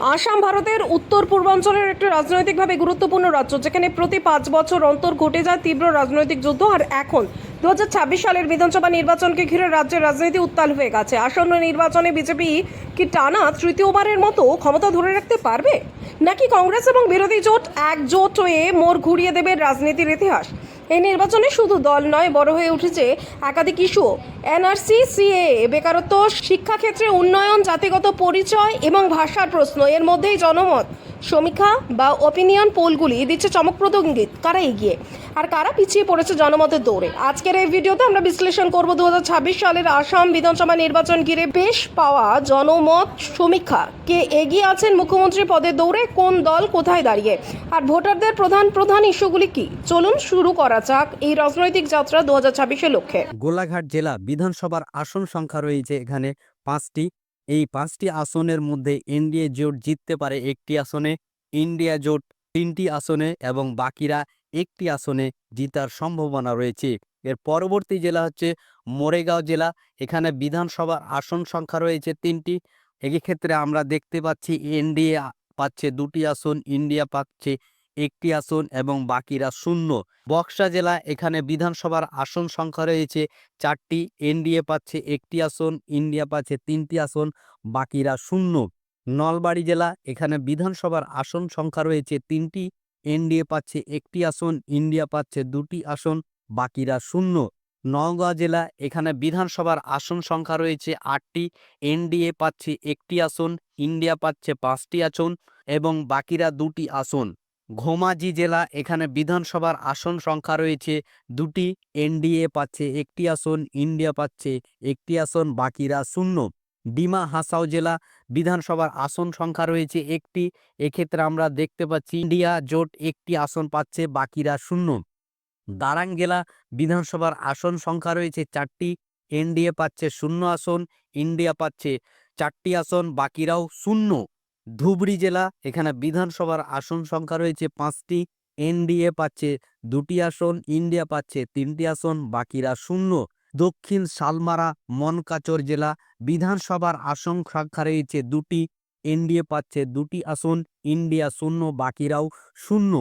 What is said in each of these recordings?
আসাম ভারতের উত্তর পূর্বাঞ্চলের একটি রাজনৈতিকভাবে গুরুত্বপূর্ণ রাজ্য, যেখানে প্রতি পাঁচ বছর অন্তর ঘটে যায় তীব্র রাজনৈতিক যুদ্ধ। আর এখন দু হাজার ছাব্বিশ সালের বিধানসভা নির্বাচনকে ঘিরে রাজ্যের রাজনীতি উত্তাল হয়ে গেছে। আসন্ন নির্বাচনে বিজেপি কি টানা তৃতীয়বারের মতো ক্ষমতা ধরে রাখতে পারবে? নাকি কংগ্রেস এবং বিরোধী জোট একজোট হয়ে মোড় ঘুরিয়ে দেবে রাজনীতির ইতিহাস? এই নির্বাচনে শুধু দল নয়, বড় হয়ে উঠেছে একাধিক ইস্যু। এনআরসি, সিএ, বেকারত্ব, শিক্ষাক্ষেত্রে উন্নয়ন, জাতিগত পরিচয় এবং ভাষার প্রশ্ন, এর মধ্যেই জনমত। সমীক্ষা বা ওপিনিয়ন পোলগুলি দিচ্ছে চমকপ্রদ ইঙ্গিত কারা এগিয়ে? আর কারা পিছিয়ে পড়েছে জনমতের দৌড়ে? আজকের এই ভিডিওতে আমরা বিশ্লেষণ করব দু হাজার ছাব্বিশ সালের আসাম বিধানসভা নির্বাচন ঘিরে বেশ পাওয়া জনমত সমীক্ষা। কে এগিয়ে আছেন মুখ্যমন্ত্রী পদে দৌড়ে? কোন দল কোথায় দাঁড়িয়ে? আর ভোটারদের প্রধান প্রধান ইস্যুগুলি কি? চলুন শুরু করা যাক এই রাজনৈতিক যাত্রা দু হাজার ছাব্বিশের লক্ষ্যে। গোলাঘাট জেলা বিধানসভার আসন সংখ্যা রয়েছে এখানে পাঁচটি। এই পাঁচটি আসনের মধ্যে এনডিএ জোট জিততে পারে একটি আসনে ইন্ডিয়া জোট, তিনটি আসনে এবং বাকিরা একটি আসনে জিতার সম্ভাবনা রয়েছে। এর পরবর্তী জেলা হচ্ছে মোরেগাঁও জেলা। এখানে বিধানসভার আসন সংখ্যা রয়েছে তিনটি। ক্ষেত্রে আমরা দেখতে পাচ্ছি এনডিএ পাচ্ছে দুটি আসন ইন্ডিয়া পাচ্ছে একটি আসন এবং বাকিরা শূন্য। বক্সা জেলা এখানে বিধানসভার আসন সংখ্যা রয়েছে চারটি। এনডিএ পাচ্ছে একটি আসন, ইন্ডিয়া পাচ্ছে তিনটি আসন, বাকিরা শূন্য। নলবাড়ি জেলা এখানে বিধানসভার আসন সংখ্যা রয়েছে তিনটি। এনডিএ পাচ্ছে একটি আসন, ইন্ডিয়া পাচ্ছে দুটি আসন, বাকিরা শূন্য। নওগাঁ জেলা এখানে বিধানসভার আসন সংখ্যা রয়েছে আটটি। এনডিএ পাচ্ছে একটি আসন, ইন্ডিয়া পাচ্ছে পাঁচটি আসন এবং বাকিরা দুটি আসন। ঘোমাজি জেলা, এখানে বিধানসভার আসন সংখ্যা রয়েছে দুটি, এনডিএ পাচ্ছে একটি আসন, ইন্ডিয়া পাচ্ছে একটি আসন, বাকিরা শূন্য। ডিমা হাসাও জেলা, বিধানসভার আসন সংখ্যা রয়েছে একটি, এক্ষেত্রে আমরা দেখতে পাচ্ছি ইন্ডিয়া জোট একটি আসন পাচ্ছে, বাকিরা শূন্য। দারাং জেলা, বিধানসভার আসন সংখ্যা রয়েছে চারটি, এনডিএ পাচ্ছে শূন্য আসন, ইন্ডিয়া পাচ্ছে চারটি আসন, বাকিরাও শূন্য। ধুবড়ি জেলা। এখানে বিধানসভার আসন সংখ্যা রয়েছে পাঁচটি। এনডিএ পাচ্ছে দুটি আসন, ইন্ডিয়া পাচ্ছে তিনটি আসন, বাকিরা শূন্য। দক্ষিণ শালমারা, মনকাচর জেলা, বিধানসভার আসন সংখ্যা রয়েছে দুটি। এনডিএ পাচ্ছে দুটি আসন, ইন্ডিয়া শূন্য, বাকিরাও শূন্য।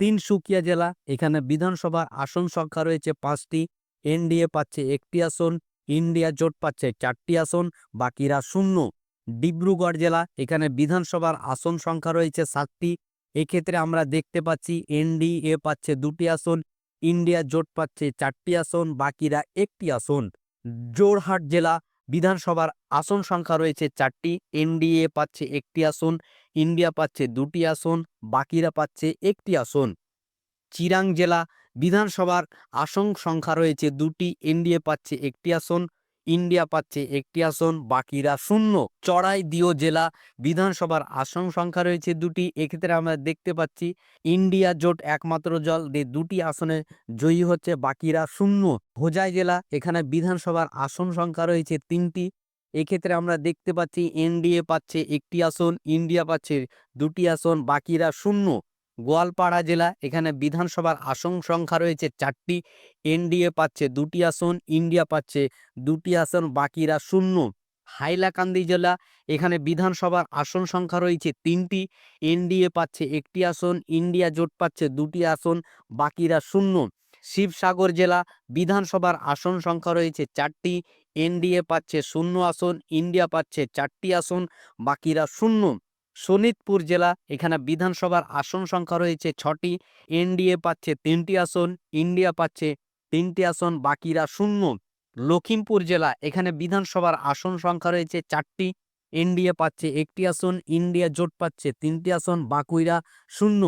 তিনসুকিয়া জেলা, এখানে বিধানসভার আসন সংখ্যা রয়েছে পাঁচটি। এনডিএ পাচ্ছে একটি আসন, ইন্ডিয়া জোট পাচ্ছে চারটি আসন, বাকিরা শূন্য। ডিব্রুগড় জেলা, এখানে বিধানসভার আসন সংখ্যা রয়েছে সাতটি। এক্ষেত্রে আমরা দেখতে পাচ্ছি এনডিএ পাচ্ছে দুটি আসন, ইন্ডিয়া জোট পাচ্ছে চারটি আসন, বাকিরা একটি আসন। জোরহাট জেলা বিধানসভার আসন সংখ্যা রয়েছে চারটি, এনডিএ পাচ্ছে একটি আসন, ইন্ডিয়া পাচ্ছে দুটি আসন, বাকিরা পাচ্ছে একটি আসন। চিরাং জেলা বিধানসভার আসন সংখ্যা রয়েছে দুটি, এনডিএ পাচ্ছে একটি আসন ইন্ডিয়া পাচ্ছে। একটি আসন, বাকিরা শূন্য। চড়াই দিও জেলা। বিধানসভার আসন সংখ্যা রয়েছে দুটি। এক্ষেত্রে আমরা দেখতে পাচ্ছি, ইন্ডিয়া জোট একমাত্র জল যে দুটি আসনে জয়ী হচ্ছে, বাকিরা শূন্য। হোজাই জেলা, এখানে বিধানসভার আসন সংখ্যা রয়েছে তিনটি। এক্ষেত্রে আমরা দেখতে পাচ্ছি, এনডিএ পাচ্ছে একটি আসন, ইন্ডিয়া পাচ্ছে দুটি আসন, বাকিরা শূন্য। গোয়ালপাড়া জেলা, এখানে বিধানসভার আসন সংখ্যা রয়েছে চারটি। এনডিএ পাচ্ছে দুটি আসন, ইন্ডিয়া পাচ্ছে দুটি আসন, বাকিরা শূন্য। হাইলাকান্দি জেলা, এখানে বিধানসভার আসন সংখ্যা রয়েছে তিনটি। এনডিএ পাচ্ছে একটি আসন, ইন্ডিয়া জোট পাচ্ছে দুটি আসন, বাকিরা শূন্য। শিবসাগর জেলা, বিধানসভার আসন সংখ্যা রয়েছে চারটি। এনডিএ পাচ্ছে শূন্য আসন, ইন্ডিয়া পাচ্ছে চারটি আসন, বাকিরা শূন্য। শোনিতপুর জেলা, এখানে বিধানসভার আসন সংখ্যা রয়েছে ছটি। এনডিএ পাচ্ছে তিনটি আসন, ইন্ডিয়া পাচ্ছে তিনটি আসন, বাকিরা শূন্য। লখিমপুর জেলা, এখানে বিধানসভার আসন সংখ্যা রয়েছে চারটি। এনডিএ পাচ্ছে একটি আসন, ইন্ডিয়া জোট পাচ্ছে তিনটি আসন বাকুইরা শূন্য।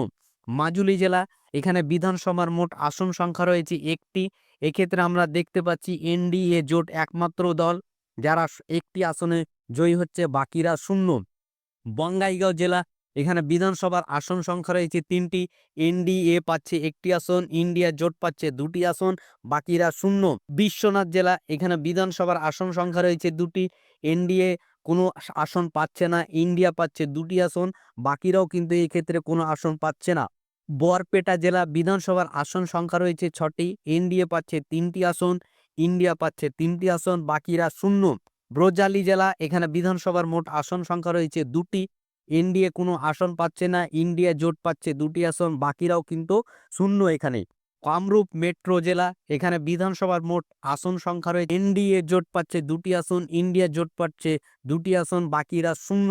মাজুলি জেলা, এখানে বিধানসভার মোট আসন সংখ্যা রয়েছে একটি। এক্ষেত্রে আমরা দেখতে পাচ্ছি এনডিএ জোট একমাত্র দল, যারা একটি আসনে জয়ী হচ্ছে, বাকিরা শূন্য। বঙ্গাইগাঁও জেলা। এখানে বিধানসভার আসন সংখ্যা রয়েছে তিনটি। এনডিএ পাচ্ছে একটি আসন, ইন্ডিয়া জোট পাচ্ছে দুটি আসন, বাকিরা শূন্য। বিশ্বনাথ জেলা, এখানে বিধানসভার আসন সংখ্যা রয়েছে দুটি। এনডিএ কোনো আসন পাচ্ছে না, ইন্ডিয়া পাচ্ছে দুটি আসন, বাকিরাও কিন্তু এই ক্ষেত্রে কোনো আসন পাচ্ছে না। বরপেটা জেলা, বিধানসভার আসন সংখ্যা রয়েছে ছটি। এনডিএ পাচ্ছে তিনটি আসন, ইন্ডিয়া পাচ্ছে তিনটি আসন, বাকিরা শূন্য। ব্রজালি জেলা, এখানে বিধানসভার মোট আসন সংখ্যা রয়েছে দুটি। এনডিএ কোনো আসন পাচ্ছে না ইন্ডিয়া জোট পাচ্ছে দুটি আসন, বাকিরাও কিন্তু শূন্য এখানে। কামরূপ মেট্রো জেলা, এখানে বিধানসভার মোট আসন সংখ্যা রয়েছে, এনডিএ জোট পাচ্ছে দুটি আসন, ইন্ডিয়া জোট পাচ্ছে দুটি আসন, বাকিরা শূন্য।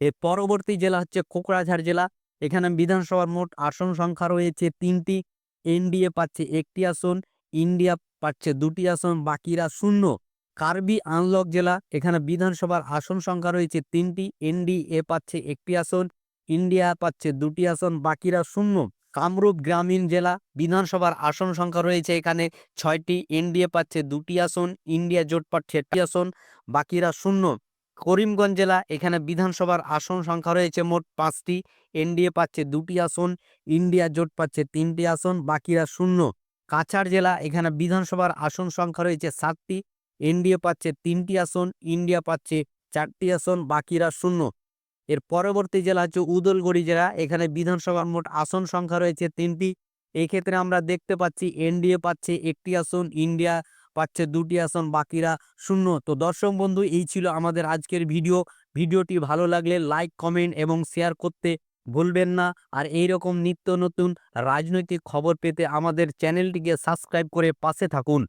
এর পরবর্তী জেলা হচ্ছে কোকরাঝাড় জেলা, এখানে বিধানসভার মোট আসন সংখ্যা রয়েছে তিনটি। এনডিএ পাচ্ছে একটি আসন, ইন্ডিয়া পাচ্ছে দুটি আসন, বাকিরা শূন্য। কার্বি আনলক জেলা, এখানে বিধানসভার আসন সংখ্যা রয়েছে তিনটি, এনডিএ পাচ্ছে একটি আসন, ইন্ডিয়া পাচ্ছে দুটি আসন, বাকিরা শূন্য। কামরূপ গ্রামীণ জেলা, বিধানসভার আসন সংখ্যা রয়েছে এখানে ছয়টি, এনডিএ পাচ্ছে দুটি আসন, ইন্ডিয়া জোট পাচ্ছে একটি আসন, বাকিরা শূন্য। করিমগঞ্জ জেলা, এখানে বিধানসভার আসন সংখ্যা রয়েছে মোট পাঁচটি, এনডিএ পাচ্ছে দুটি আসন, ইন্ডিয়া জোট পাচ্ছে তিনটি আসন, বাকিরা শূন্য। কাছাড় জেলা, এখানে বিধানসভার আসন সংখ্যা রয়েছে সাতটি এনডিএ পাচ্ছে তিনটি আসন ইন্ডিয়া পাচ্ছে চারটি আসন, বাকিরা শূন্য। এর পরবর্তী জেলা হচ্ছে উদলগুড়ি জেলা, এখানে বিধানসভার মোট আসন সংখ্যা রয়েছে তিনটি। এই ক্ষেত্রে আমরা দেখতে পাচ্ছি এনডিএ পাচ্ছে একটি আসন ইন্ডিয়া পাচ্ছে দুটি আসন, বাকিরা শূন্য। তো দর্শক বন্ধু, এই ছিল আমাদের আজকের ভিডিও। ভিডিওটি ভালো লাগলে লাইক, কমেন্ট এবং শেয়ার করতে ভুলবেন না। আর এই রকম নিত্য নতুন রাজনৈতিক খবর পেতে আমাদের চ্যানেলটিকে সাবস্ক্রাইব করে পাশে থাকুন।